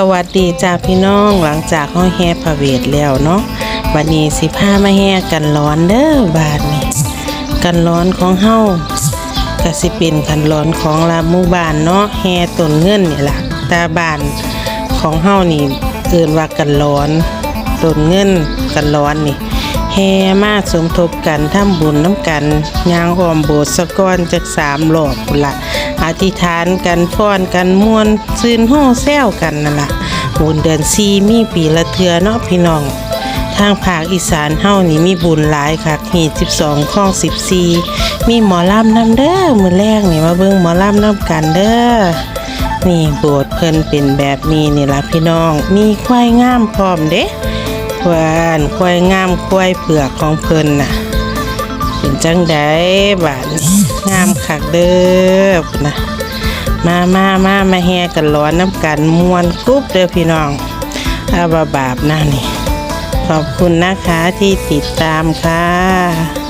สวัสดีจ้าพี่น้องหลังจากห้องแห่พระเวทแล้วเนาะวันนี้สิพามาแห่กันร้อนเด้อบาทนี่กันร้อนของเฮากะสิเป็นกันร้อนของลามู่บานเนาะแห่ต้นเงินนี่ล่ะตาบานของเฮานี่เอิ้นว่ากันร้อนต้นเงินกันร้อนนี่ แห่มาสมทบกันทำบุญน้ำกันยางอ้อมโบสถ์สะก้อนจากสามรอบละอธิษฐานกันฟ้อนกันมวนซื่นโห่แซวกันนั่นละบุญเดือนซีมีปีละเทือเนาะพี่น้อง ทางภาคอีสานเฮานี่มีบุญหลายค่ะหี12ข้อง14มีหมอลำนำเด้อมือแรกนี่มาเบิ่งหมอลำนำกันเด้อนี่โบสถ์เพิ่นเป็นแบบนี้นี่ละพี่น้อง มีควายงามพร้อมเด้ ควานควายงามควายเผือกของเพิ่นน่ะ เป็นจังไดบาดงามคักเด้อนะมามามามาแฮกันร้อนน้ำกันมวนกรุ๊บเด้อพี่น้องอาบาบาบนะนี่ ขอบคุณนะคะที่ติดตามค่ะ